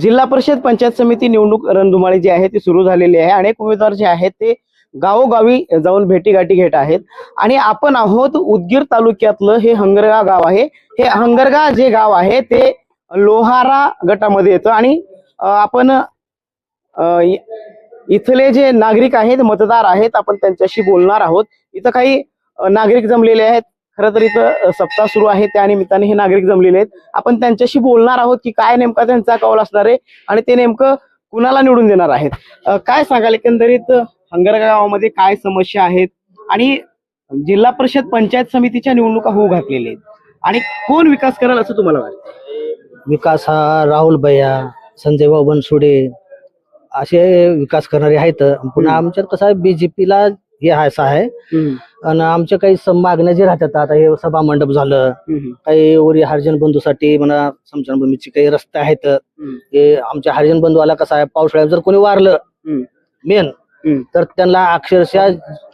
जिल्हा परिषद पंचायत समिती निवडणूक रणधुमाळी जी आहे ती सुरू झालेली आहे. अनेक उमेदवार जे आहेत ते गावोगावी जाऊन भेटीगाठी घेत आहेत. आणि आपण आहोत उदगीर तालुक्यातलं हे हंगरगा गाव आहे. हे हंगरगा जे गाव आहे ते लोहारा गटामध्ये येतं. आणि आपण इथले जे नागरिक आहेत मतदार आहेत आपण त्यांच्याशी बोलणार आहोत. इथं काही नागरिक जमलेले आहेत. खरं तर इथं सप्ताह सुरू आहे. त्या निमित्ताने हे नागरिक जमलेले आहेत. आपण त्यांच्याशी बोलणार आहोत की काय नेमका त्यांचा कौल असणार आहे आणि ते नेमकं कुणाला निवडून देणार आहेत. काय सांगाल एकंदरीत हंगरगा गावामध्ये काय समस्या आहेत? आणि जिल्हा परिषद पंचायत समितीच्या निवडणुका होऊ घातलेल्या आहेत. आणि कोण विकास करेल असं तुम्हाला वाटतं? विकास हा राहुल भैया संजय भाऊ बनसोडे असे विकास करणारे आहेत. पुन्हा आमच्यात कसं आहे बीजेपीला हे असं आहे. आणि आमच्या काही सम- मागण्या जे राहतात आता हे सभा मंडप झालं काही वरी हरिजन बंधूसाठी म्हणा समशानभूमीचे काही रस्ते आहेत हे आमच्या हरिजन बंधूला कसं आहे पावसाळ्यात जर कोणी वारलं. मेन. तर त्यांना अक्षरशः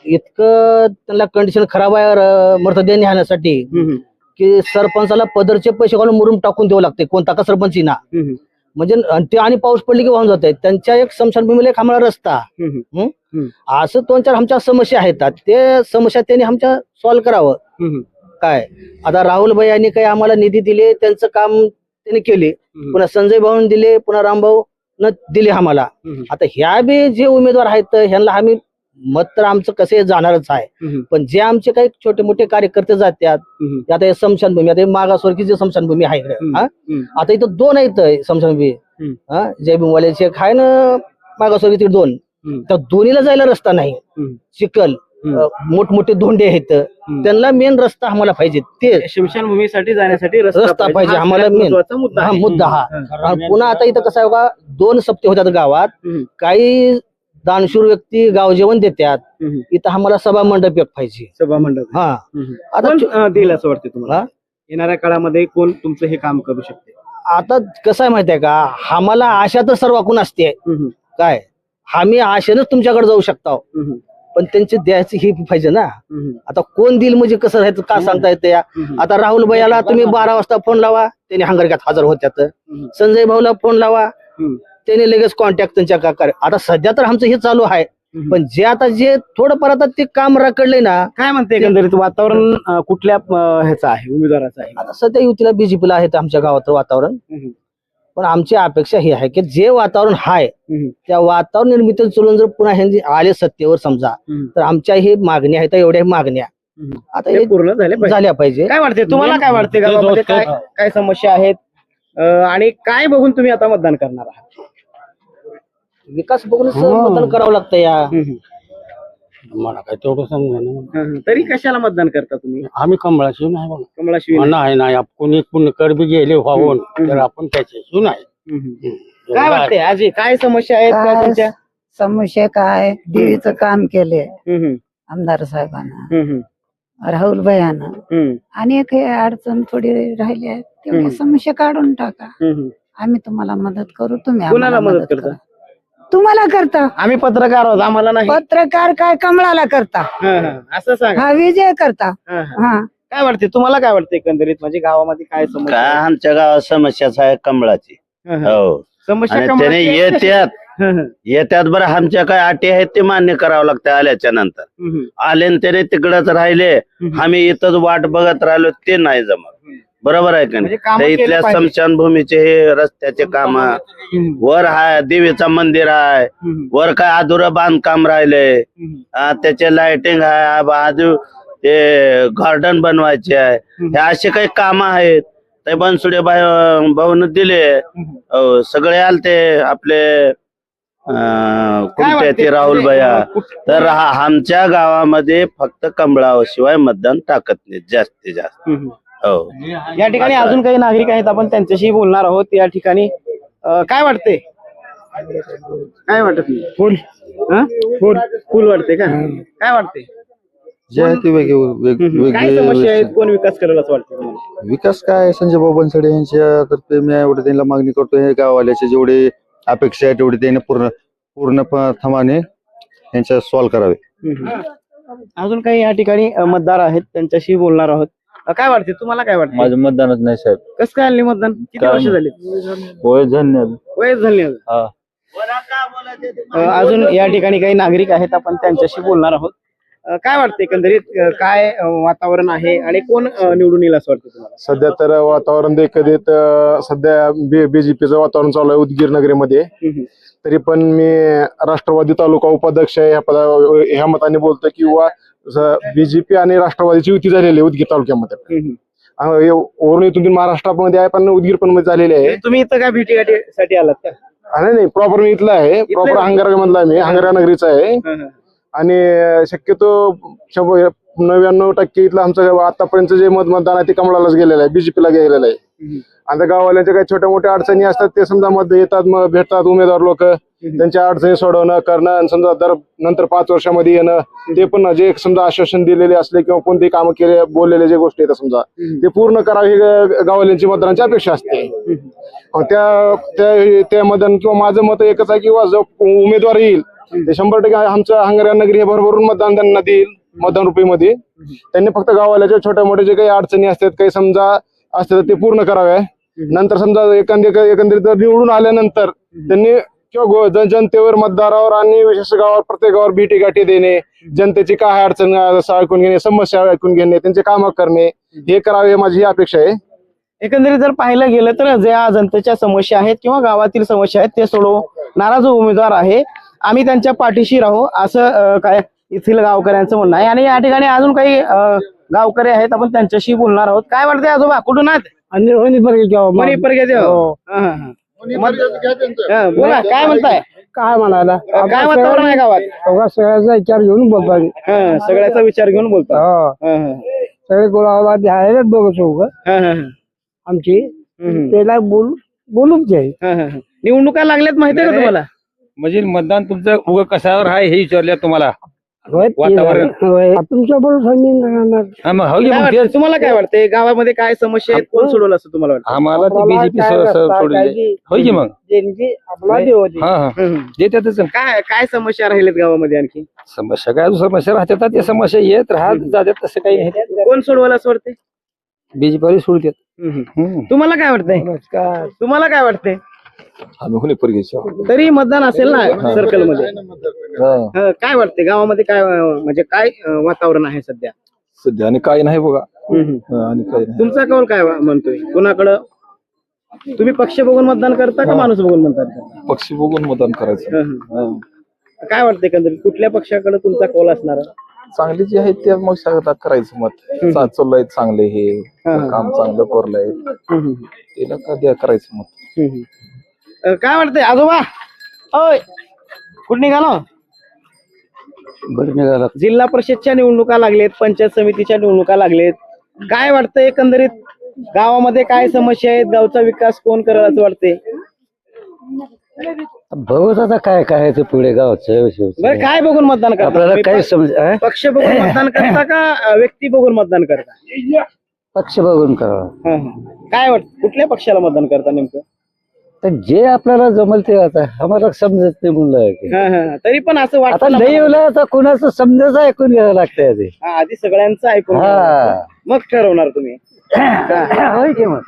इतकं त्यांना कंडिशन खराब आहे र- मृतदेह नेण्यासाठी की सरपंचाला पदरचे पैसे घालून मुरुम टाकून द्यावं लागते कोणता का सरपंच ना. म्हणजे आणि ते आणि पाऊस पडली की वाहून जात आहे त्यांच्या एक समशानभूमीला एक आम्हाला रस्ता. असं दोन चार आमच्या समस्या आहेत. ते समस्या त्यांनी आमच्या सॉल्व्ह करावं. काय? आता राहुल भाई यांनी काही आम्हाला निधी दिले त्यांचं काम त्यांनी केले. पुन्हा संजय भाऊन दिले पुन्हा रामभाऊ न दिले आम्हाला. आता ह्या बी जे उमेदवार आहेत ह्यांना आम्ही मत तर आमचं कसे जाणारच आहे. पण जे आमचे काही छोटे मोठे कार्यकर्ते जातात आता हे समशानभूमी आता मागासवर्गीय जे समशानभूमी आहे इकडे? आता इथं दोन आहेत समशानभूमी. हा? जय भीमवाल्याचे एक आहे ना मागासवर्गीय दोन. तर दोन्हीला जायला रस्ता नाही. चिखल मोठमोठे धोंडे आहेत. त्यांना मेन रस्ता आम्हाला पाहिजे. ते स्मशानभूमीसाठी जाण्यासाठी रस्ता पाहिजे. आम्हाला. महत्त्वाचा मुद्दा हा हा. पुन्हा आता इथं कसं आहे बघा दोन सप्ते होतात गावात. काही दानशूर व्यक्ती गाव जेवण देतात हम्म. इथं आम्हाला सभा मंडप एक पाहिजे. सभा मंडप. हा. हम्म. आता कोण अं, देईल असं वाटतं तुम्हाला? हा? येणाऱ्या काळामध्ये कोण तुमचं हे काम करू शकते? आता कसं आहे माहितीये का? आम्हाला आशा तर सर्वांकडून असते. काय? आम्ही आशेनच तुमच्याकडे जाऊ शकतो. पण त्यांची द्यायची ही पाहिजे ना. आता कोण देईल म्हणजे कसं राहायचं का सांगता येतं या? आता राहुल भैयाला तुम्ही बारा वाजता फोन लावा. त्याने हंगरग्यात हजर होत्यात. संजय भाऊला फोन लावा. हम्म. त्याने लगेच कॉन्टॅक्ट त्यांच्या का कर आता सध्या तर आमचं हे चालू आहे. पण जे आता जे थोडंफार आता ते काम रखडलंय ना काय म्हणते एकंदरीत वातावरण अं, कुठल्या अं, ह्याचं आहे उमेदवाराचं आहे? आता सध्या युतीला बीजेपीला आहे आमच्या गावात वातावरण. हम्म. पण आमची अपेक्षा ही आहे की जे वातावरण आहे हम्म. त्या वातावरण निर्मिती चलून जर पुन्हा ह्यांनी आले सत्तेवर समजा हम्म. तर आमच्या ही मागण्या आहेत एवढ्या मागण्या. हम्म. आता ते हे पूर्ण झाले पाहिजे. झाल्या पाहिजे. काय वाटते तुम्हाला काय वाटते गावामध्ये? काय काय समस्या आहेत? अं, आणि काय बघून तुम्ही आता मतदान करणार आहात? विकास बघून हो. मतदान करावं लागतं या. मला काय तेवढं समजा हं, तरी कशाला मतदान करता तुम्ही? आम्ही कमळाशी नाही बघा कमळाशिवी नाही. नाही आप- कोणी पुण्यकर बी गेले व्हावून. तर आपण त्याच्याशी नाही. हम्म. काय वाटते आजी काय समस्या आहेत काय काय तुमच्या? समस्या काय? देवीचं काम केले हम्म, हम्म, आमदार साहेबांना. हम्म, हम्म, राहुल भैयानं. हम्म, आणि एक हे अडचण थोडी राहिली आहे. तेवढी हम्म. समस्या काढून टाका. हम्म. आम्ही तुम्हाला मदत करू. तुम्ही कुणाला आम्हाला मदत करता? तुम्हाला करता? आम्ही पत्रकार आहोत आम्हाला नाही. पत्रकार काय कमळाला करता? हं, हं, असं सांगा. हा विजय करता. हं, हं. हा. काय वाटते तुम्हाला काय वाटते एकंदरीत? म्हणजे गावामध्ये काय समस्या? आमच्या गावात समस्याच आहे कमळाची. हं, हं. हो. समस्या आणि कमळाची त्याने आहे? येत्यात. हं, हं, येत्यात बरं आमच्या काय अटी आहेत ते मान्य करावं लागतं आल्याच्यानंतर. हं, हं. आले त्याने तिकडच राहिले. हम्म. आम्ही इथंच वाट बघत राहिलो ते नाही जमत. बरोबर आहे का म्हणजे नाही कामं केली इथल्या पाहिजे. स्मशानभूमीचे हे रस्त्याचे काम वर आहे देवीचं मंदिर आहे. वर काय अधुरं बांधकाम राहिले. हा, त्याचे लाइटिंग आहे. बाजू ते गार्डन बनवायचे आहे. हे असे काही काम आहेत. ते बनसुडे भाई भाऊन दिले. सगळे आलते आपले अं, काय कोणते वाटते? ते राहुल म्हणजे, भैया. कुठ- तर हा- आमच्या गावामध्ये फक्त कमळाशिवाय मतदान टाकत नाही जास्तीत जास्त. हो. या ठिकाणी अजून काही नागरिक आहेत आपण त्यांच्याशी बोलणार आहोत या ठिकाणी. अं, काय वाटते काय वाटत नाही? फुल. फुल. फुल वाटते का? काय वाटते जे आहे ते वेगळे वेग-. काय समस्या वेगळे आहेत कोण विकास करेल असं वाटतं तुम्हाला? विकास काय? संजय बाबा बनसडे यांच्या तर्फे मी एवढे त्यांना मागणी करतो. हे गाववाल्याचे जेवढे अपेक्षा आहे तेवढे त्यांनी पूर्ण पूर्णपणे यांच्या सॉल्व्ह करावे. अजून काही या ठिकाणी अं, मतदार आहेत त्यांच्याशी बोलणार आहोत. काय वाटते तुम्हाला काय वाटतं माझं मतदानच नाही साहेब. कसं काय आली मतदान? किती काय वर्ष. झाली? होय धन्य वयच झाली अजून. हा. या ठिकाणी काही नागरिक आहेत आपण त्यांच्याशी बोलणार आहोत. काय वाटतं एकंदरीत काय वातावरण आहे आणि कोण निवडून येईल असं वाटतं तुम्हाला? सध्या तर वातावरण अं, सध्या बीजेपीचं वातावरण चालू आहे उदगीर नगरीमध्ये. तरी पण मी राष्ट्रवादी तालुका उपाध्यक्ष ह्या पदा ह्या मताने बोलतो किंवा बीजेपी आणि राष्ट्रवादीची युती झालेली आहे उदगीर तालुक्यामध्ये. वरून इथून महाराष्ट्रामध्ये आहे पण उदगीर पण मध्ये झालेले आहे. तुम्ही इथं काय भेटी साठी आलात का? नाही प्रॉपर मी इथला आहे. प्रॉपर आहे? हंगारा मधला आहे मी. हंगारा नगरीचा आहे. आणि शक्यतो शंभर नव्याण्णव टक्के इथलं आमचं आतापर्यंत जे मत मतदान आहे ते कमळालाच गेलेलं आहे बीजेपीला गेलेलं आहे. आता गाववाल्यांच्या काही छोट्या मोठ्या अडचणी असतात ते समजा मत येतात मग भेटतात उमेदवार लोक. त्यांच्या अडचणी सोडवणं करणं आणि समजा दर नंतर पाच वर्षामध्ये येणं ते पण जे समजा आश्वासन दिलेले असले किंवा कोणतेही कामं केले बोललेले जे गोष्टी आहेत समजा ते पूर्ण करावे ही गाववाल्यांची मतदारांची अपेक्षा असते. त्या त्या मतदान किंवा माझं मत एकच आहे किंवा जो उमेदवार येईल ते शंभर टक्के आमच्या हंगाऱ्या नगरी हे भरभरून मतदान त्यांना देईल मतदान रुपयेमध्ये त्यांनी फक्त गावाल्याच्या छोट्या मोठ्या जे काही अडचणी असतात काही समजा असतात ते पूर्ण कराव्या नंतर समजा एकंदरीत जर निवडून आल्यानंतर त्यांनी किंवा जनतेवर मतदारावर आणि विशेष गावावर प्रत्येक गावावर भेटी गाठी देणे जनतेची काय अडचण ऐकून घेणे समस्या ऐकून घेणे त्यांचे कामं करणे हे करावे माझी ही अपेक्षा आहे. एकंदरीत जर पाहिलं गेलं तर ज्या जनतेच्या समस्या आहेत किंवा गावातील समस्या आहेत ते सोडवणारा जो उमेदवार आहे आम्ही त्यांच्या पाठीशी राहू असं काय येथील गावकऱ्यांचं म्हणणं आहे. आणि या ठिकाणी अजून काही गावकरी आहेत आपण त्यांच्याशी बोलणार आहोत. काय वाटतंय आजोबा कुठून आहात? हो. बोला काय म्हणताय? काय म्हणायला काय वातावरण आहे गावात? सगळ्याचा विचार घेऊन बोलतो. हं, सगळ्याचा विचार घेऊन बोलतो. सगळे गोळाबाद आहेत दोघं चौघ. आमची त्याला बोल बोलूच जाईल. हं, हं, हं. निवडणुका लागल्यात माहितीये का तुम्हाला? म्हणजे मतदान तुमचं उगं कशावर आहे हे विचारलं तुम्हाला होय, ते वातावरण. झालं. होय. तुमच्या बरोबर सांगेन राहणार. हा, मग हो की काय मग वाटतं? तेच. तुम्हाला काय वाटतंय गावामध्ये काय समस्या आहेत कोण सोडवलं असं तुम्हाला वाटतं आम्हाला ते बीजेपी काय रस्ता, सोडले काय ते- होय की मग आपला देव. हा हा काय काय समस्या राहिलेत गावामध्ये आणखी समस्या काय समस्या राहतात त्या समस्या येत राहत जातात तसं काही नाही कोण सोडवायला असं वाटतंय बीजेपी सोडतात. हम्म. तुम्हाला काय वाटतंय नमस्कार तुम्हाला काय वाटतंय आम्ही होणे परगेच्या तरी मतदान असेल ना सर्कलमध्ये? हं, काय वाटतंय? गावामध्ये काय अं, म्हणजे काय अं, वातावरण आहे सध्या? सध्या आणि काही नाही बघा. हं, हं. हा, आणि काही नाही. तुमचा कौल काय वा- म्हणतोय? कुणाकडं? तुम्ही पक्ष बघून मतदान करता का माणूस बघून मतदान करता? पक्षी बघून मतदान करायचं. हं, हं. हा. काय वाटतंय एकंदरीत? कुठल्या पक्षाकडे तुमचा कौल असणार? चांगली जी आहेत त्या मग सगळं करायचं मत. चा- चाललंय चांगले हे. हा. काम चांगलं करलंय. हं, हं. त्याला कधी करायचं मत. अ, काय वाटतंय? आजोबा? ओय कुठे निघालो? बरं निघाला? जिल्हा परिषदच्या निवडणुका लागलेत पंचायत समितीच्या निवडणुका लागलेत. काय वाटतंय एकंदरीत? गावामध्ये काय समस्या आहेत? गावचा विकास कोण करेल असं वाटतंय? बघत आता काय काय ते पुढे गावचं. बरं काय बघून मतदान आपल्याला करता काय समज अं? पक्ष बघून मतदान करता का अ, व्यक्ती बघून मतदान करता? पक्ष बघून करावा हं, हं. काय वाटत कुठल्या पक्षाला मतदान करता नेमकं? तर जे आपल्याला जमल ते आता आम्हाला समजत नाही म्हणलं. हं, हं. तरी पण असं आता वाटतं ना लई वेळेला आता कोणाचं समजायचं ऐकून घ्यावं लागतंय ते हा, आधी सगळ्यांचं ऐकून घ्या. हा मग ठरवणार तुम्ही. होय की मग.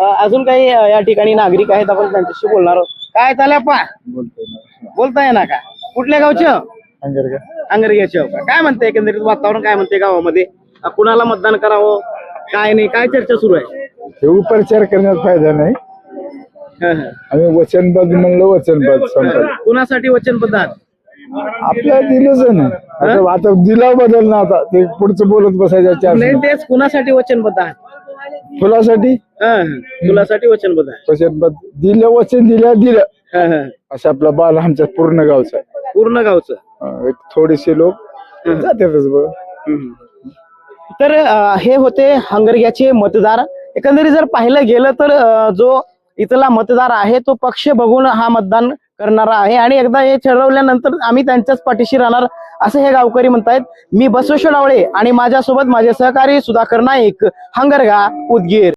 अ, अजून काही अ, या ठिकाणी नागरिक आहेत आपण त्यांच्याशी बोलणार आहोत. काय चालय पा बोलताय ना का? कुठल्या गावचं? अंगरग्याचे का? काय म्हणते एकंदरीत वातावरण काय म्हणते गावामध्ये? अ, कुणाला मतदान करावं? काय नाही काय चर्चा सुरू आहे? हे प्रचार करण्यात फायदा नाही. हं, हं. आम्ही वचनबद्ध म्हणलं वचनबद्ध संपत कुणासाठी वचनबद्ध आहात? आपल्याला दिलंच आहे. ना आता आता दिला बदल ना आता. ते पुढचं बोलत बसायचं चार नाही. तेच कुणासाठी वचनबद्ध आहात? फुलासाठी हं. तुलासाठी वचनबद्ध आहे वचनबद्ध दिलं वचन दिलं दिलं. हं, हं. असं आपला बाल आमच्या पूर्ण गावचा आहे. पूर्ण गावचं. अं, एक थोडेसे लोक जातातच बघ. तर अ, हे होते हंगरग्याचे मतदार. एकंदरीत जर पाहिलं गेलं तर अ, जो इथला मतदार आहे तो पक्ष बघून हा मतदान करणारा आहे. आणि एकदा हे ठरवल्यानंतर आम्ही त्यांच्याच पाठीशी राहणार असं हे गावकरी म्हणतायत. मी बसवेश्वर डावळे आणि माझ्यासोबत माझे सहकारी सुधाकर नाईक हंगरगा उदगीर.